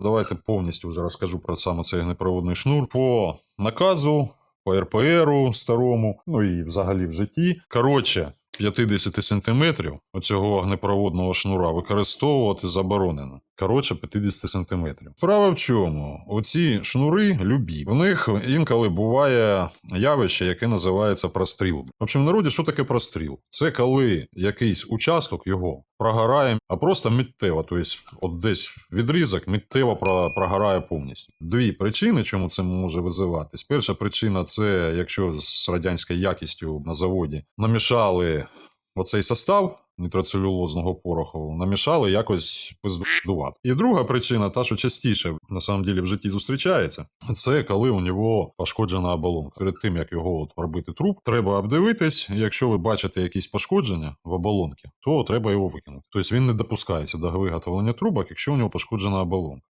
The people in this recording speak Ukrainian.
Давайте повністю вже розкажу про саме цей гнепроводний шнур по наказу, по РПРу старому, ну і взагалі в житті. Коротше, 50 сантиметрів оцього огнепроводного шнура використовувати заборонено. Коротше, 50 сантиметрів. Справа в чому? Оці шнури любі. У них інколи буває явище, яке називається простріл. В общем, в народі, що таке простріл? Це коли якийсь участок його прогорає, а просто миттєво, тобто от десь відрізок миттєво прогорає повністю. Дві причини, чому це може визиватись. Перша причина це якщо з радянською якістю на заводі намішали оцей состав нітроцелюлозного пороху, намішали якось пиздувати. І друга причина, та що частіше на самом деле в житті зустрічається, це коли у нього пошкоджена оболонка. Перед тим як його от пробити труб, треба обдивитись. Якщо ви бачите якісь пошкодження в оболонці, то треба його викинути. Тобто він не допускається до виготовлення трубок, якщо у нього пошкоджена оболонка.